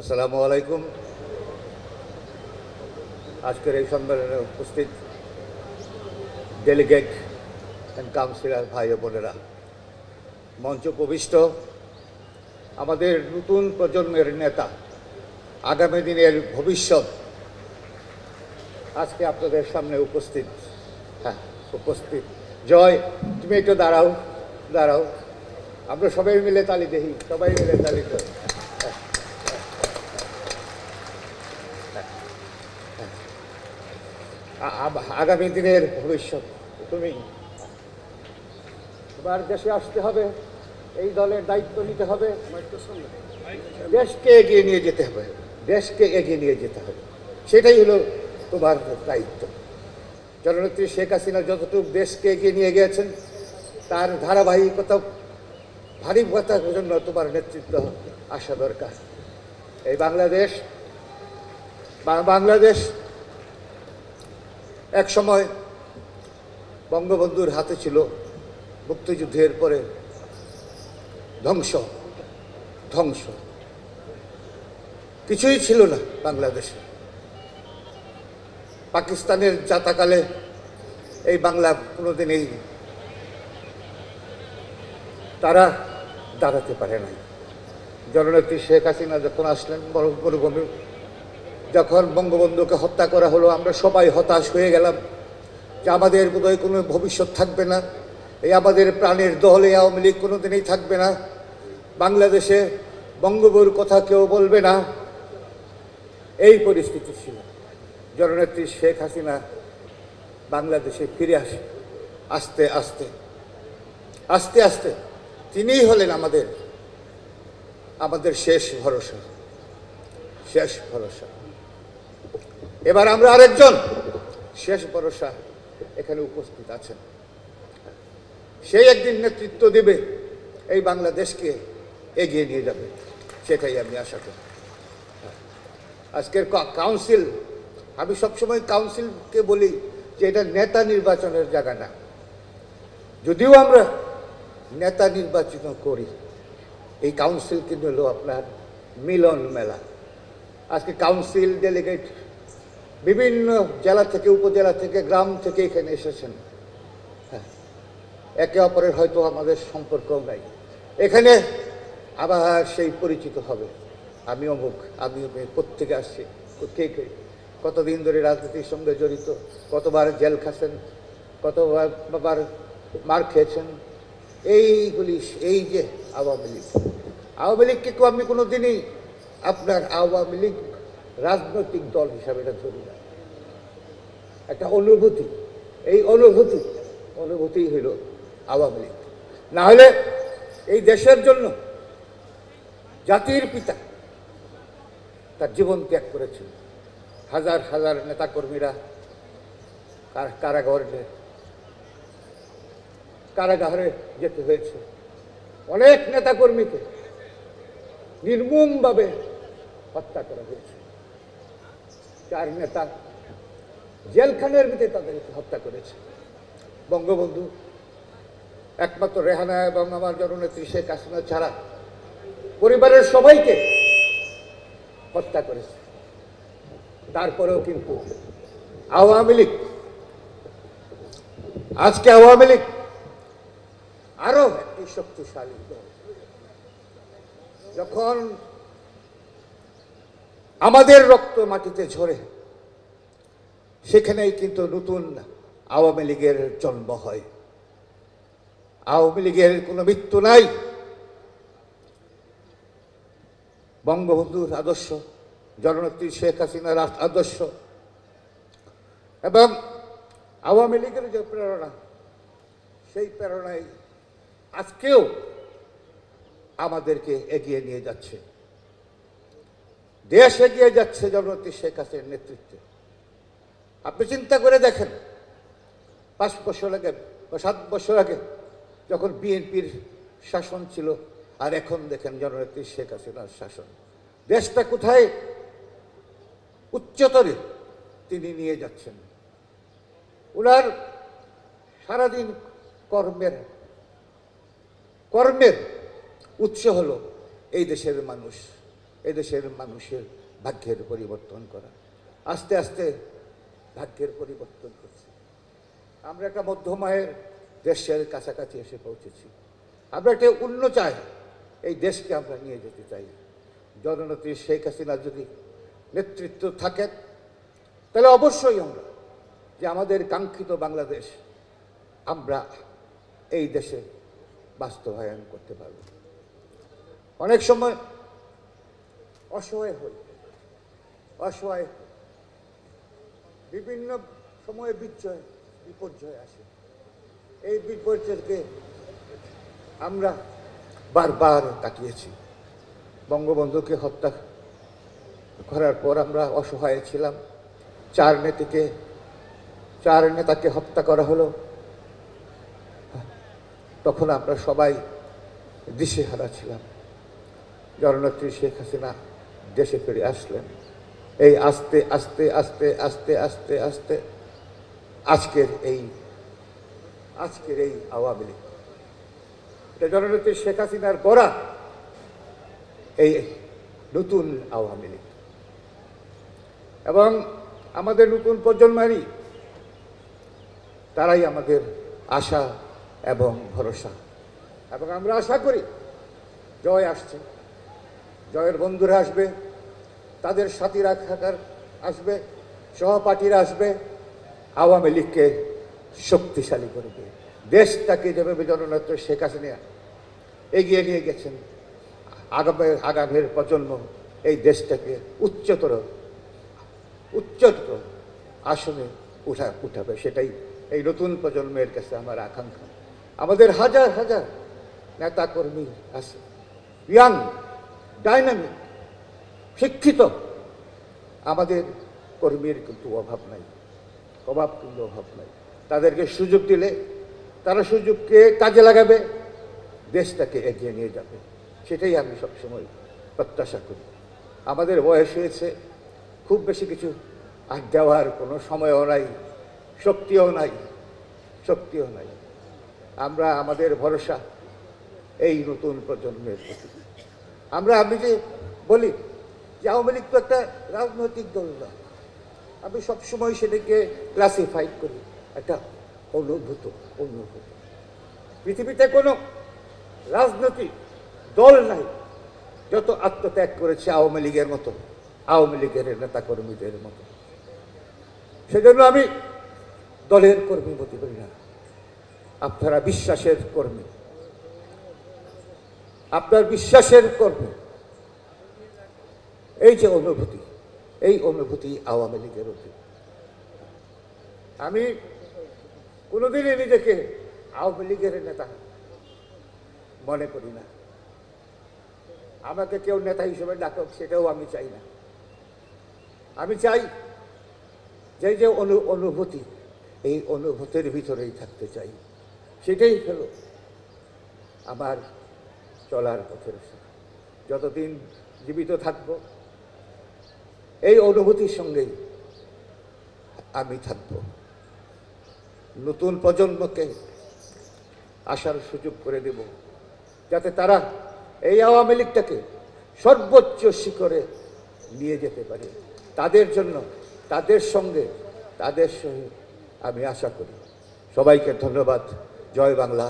আসসালামু আলাইকুম। আজকের এই সম্মেলনে উপস্থিত ডেলিগেট অ্যান্ড কাউন্সিলার ভাই ও বোনেরা। মঞ্চ প্রবিষ্ট আমাদের নতুন প্রজন্মের নেতা, আগামী দিনের ভবিষ্যৎ, আজকে আপনাদের সামনে উপস্থিত। হ্যাঁ উপস্থিত। জয়, তুমি একটু দাঁড়াও দাঁড়াও। আমরা সবাই মিলে তালি দেখি সবাই মিলে তালি দেই। আগামী দিনের ভবিষ্যৎ। তুমি এবার দেশে আসতে হবে, এই দলের দায়িত্ব নিতে হবে। দেশকে এগিয়ে নিয়ে যেতে হবে, দেশকে এগিয়ে নিয়ে যেতে হবে। সেটাই হলো তোমার দায়িত্ব। জননেত্রী শেখ হাসিনা যতটুকু দেশকে এগিয়ে নিয়ে গিয়েছেন, তার ধারাবাহিকতা ভারী কথার জন্য তোমার নেতৃত্ব আসা দরকার। এই বাংলাদেশ বাংলাদেশ এক সময় বঙ্গবন্ধুর হাতে ছিল মুক্তিযুদ্ধের পরে ধ্বংস ধ্বংস। কিছুই ছিল না বাংলাদেশে। পাকিস্তানের যাতাকালে এই বাংলা কোনোদিনই তারা দাঁড়াতে পারে নাই। জননেত্রী শেখ হাসিনা যখন আসলেন বড় মরুভূমি যখন বঙ্গবন্ধুকে হত্যা করা হলো, আমরা সবাই হতাশ হয়ে গেলাম যে আমাদের বোধহয় কোনো ভবিষ্যৎ থাকবে না। এই আমাদের প্রাণের দল আওয়ামী লীগ কোনো দিনেই থাকবে না। বাংলাদেশে বঙ্গবন্ধুর কথা কেউ বলবে না। এই পরিস্থিতি ছিল। জননেত্রী শেখ হাসিনা বাংলাদেশে ফিরে আসে। আস্তে আস্তে আস্তে আস্তে। তিনিই হলেন আমাদের আমাদের শেষ ভরসা শেষ ভরসা। এবার আমরা আরেকজন। শেষ ভরসা এখানে উপস্থিত আছেন। সেই একদিন নেতৃত্ব দেবে, এই বাংলাদেশকে এগিয়ে নিয়ে যাবে, সেটাই আমি আশা করি। আজকের কাউন্সিল আমি সবসময় কাউন্সিলকে বলি যে এটা নেতা নির্বাচনের জায়গা না। যদিও আমরা নেতা নির্বাচিত করি, এই কাউন্সিল কিন্তু হলো আপনার মিলন মেলা। আজকে কাউন্সিল ডেলিগেট বিভিন্ন জেলা থেকে, উপজেলা থেকে, গ্রাম থেকে এখানে এসেছেন। হ্যাঁ। একে অপরের হয়তো আমাদের সম্পর্ক নাই। এখানে আবার সেই পরিচিত হবে। আমি অমুক, আমি কোত্থেকে আসছি? কে কে? কতদিন ধরে রাজনীতির সঙ্গে জড়িত? কতবার জেল খাচ্ছেন? কতবার বার মার খেয়েছেন? এইগুলি, এই যে আওয়ামী লীগ। আওয়ামী লীগকে আমি কোনো দিনই আপনার আওয়ামী লীগ রাজনৈতিক দল হিসাবে এটা ধরি না। একটা অনুভূতি। এই অনুভূতি অনুভূতি হইল আওয়ামী লীগ। না হলে এই দেশের জন্য জাতির পিতা তার জীবন ত্যাগ করেছিল। হাজার হাজার নেতাকর্মীরা কার- কারাগারে কারাগারে যেতে হয়েছে। অনেক নেতাকর্মীকে নির্মমভাবে হত্যা করা হয়েছে। চার নেতা জেলখানের ভিতরে তাদেরকে হত্যা করেছে। বঙ্গবন্ধু, একমাত্র রেহানা এবং আমার জননেত্রী শেখ হাসিনা ছাড়া পরিবারের সবাইকে হত্যা করেছে। তারপরেও কিন্তু আওয়ামী লীগ, আজকে আওয়ামী লীগ আরও একটি শক্তিশালী দল। যখন আমাদের রক্ত মাটিতে ঝরে সেখানেই কিন্তু নতুন আওয়ামী লীগের জন্ম হয়। আওয়ামী লীগের কোনো মৃত্যু নাই। বঙ্গবন্ধুর আদর্শ, জননেত্রী শেখ হাসিনার আদর্শ এবং আওয়ামী লীগের যে প্রেরণা, সেই প্রেরণায় আজকেও আমাদেরকে এগিয়ে নিয়ে যাচ্ছে। দেশ এগিয়ে যাচ্ছে জননেত্রী শেখ হাসিনার নেতৃত্বে। আপনি চিন্তা করে দেখেন। পাঁচ বছর আগে বা সাত বছর আগে যখন বিএনপির শাসন ছিল, আর এখন দেখেন জননেত্রী শেখ হাসিনার শাসন। দেশটা কোথায়? উচ্চতরে তিনি নিয়ে যাচ্ছেন। ওনার সারাদিন কর্মের কর্মের উৎস হলো এই দেশের মানুষ এদেশের মানুষের ভাগ্যের পরিবর্তন করা। আস্তে আস্তে ভাগ্যের পরিবর্তন করছে। আমরা একটা মধ্যমায়ের দেশের কাছাকাছি এসে পৌঁছেছি। আমরা একটা অন্য চাই। এই দেশকে আমরা নিয়ে যেতে চাই। জননেত্রী শেখ হাসিনা যদি নেতৃত্ব থাকেন, তাহলে অবশ্যই আমরা যে আমাদের কাঙ্ক্ষিত বাংলাদেশ আমরা এই দেশে বাস্তবায়ন করতে পারব। অনেক সময় অসহায় হই, অসহায়। বিভিন্ন সময়ে বিজয় বিপর্যয় আসে। এই বিপর্যয়কে আমরা বারবার কাটিয়েছি। বঙ্গবন্ধুকে হত্যা করার পর আমরা অসহায় ছিলাম। চার নেতাকে চার নেতাকে হত্যা করা হলো। তখন আমরা সবাই দিশেহারা ছিলাম। জননেত্রী শেখ হাসিনা দেশে ফিরে আসলেন। এই আস্তে আস্তে আস্তে আস্তে আস্তে আস্তে, আজকের এই আজকের এই আওয়ামী লীগ। এটা জননেত্রী শেখ হাসিনার গড়া এই নতুন আওয়ামী লীগ। এবং আমাদের নতুন প্রজন্মেরই, তারাই আমাদের আশা এবং ভরসা। এবং আমরা আশা করি, জয় আসছে। জয়ের বন্ধুরা আসবে। তাদের সাথীরা থাকার আসবে, সহপাঠীরা আসবে, আওয়ামী লীগকে শক্তিশালী করবে দেশটাকে যেভাবে জননেত্রী শেখ হাসিনা এগিয়ে নিয়ে গেছেন, আগামী, আগামীর প্রজন্ম এই দেশটাকে উচ্চতর উচ্চতর আসনে উঠা, উঠাবে। সেটাই এই নতুন প্রজন্মের কাছে আমার আকাঙ্ক্ষা। আমাদের হাজার হাজার নেতাকর্মী আছে। ইয়াং ডাইনামিক শিক্ষিত। আমাদের কর্মীর কিন্তু অভাব নাই, অভাব কিন্তু অভাব নাই। তাদেরকে সুযোগ দিলে তারা সুযোগকে কাজে লাগাবে, দেশটাকে এগিয়ে নিয়ে যাবে। সেটাই আমি সবসময় প্রত্যাশা করি। আমাদের বয়স হয়েছে, খুব বেশি কিছু আর দেওয়ার কোনো সময়ও নাই, শক্তিও নাই শক্তিও নাই। আমরা আমাদের ভরসা এই নতুন প্রজন্মের প্রতি। আমরা আমি যে বলি যে আওয়ামী লীগ তো একটা রাজনৈতিক দল না। আমি সবসময় সেটাকে ক্লাসিফাইড করি, একটা অনুভূত অনুভূত। পৃথিবীতে কোনো রাজনৈতিক দল নাই, যত আত্মত্যাগ করেছে আওয়ামী লীগের মতো, আওয়ামী লীগের নেতা কর্মীদের মতো। সেজন্য আমি দলের কর্মী মতি করি না। আপনারা বিশ্বাসের কর্মী। আপনার বিশ্বাসের কর্মী। এই যে অনুভূতি, এই অনুভূতি আওয়ামী লীগের অতীত আমি কোনোদিনই নিজেকে আওয়ামী লীগের নেতা মনে করি না। আমাকে কেউ নেতা হিসেবে ডাকক, সেটাও আমি চাই না। আমি চাই যে যে অনু, অনুভূতি, এই অনুভূতির ভিতরেই থাকতে চাই। সেটাই হলো আমার চলার পথের যতদিন জীবিত থাকব এই অনুভূতির সঙ্গেই আমি থাকব। নতুন প্রজন্মকে আসার সুযোগ করে দেব, যাতে তারা এই আওয়ামী লীগটাকে সর্বোচ্চ শিখরে নিয়ে যেতে পারে। তাদের জন্য, তাদের সঙ্গে তাদের সঙ্গে আমি আশা করি। সবাইকে ধন্যবাদ। জয় বাংলা,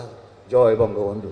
জয় বঙ্গবন্ধু।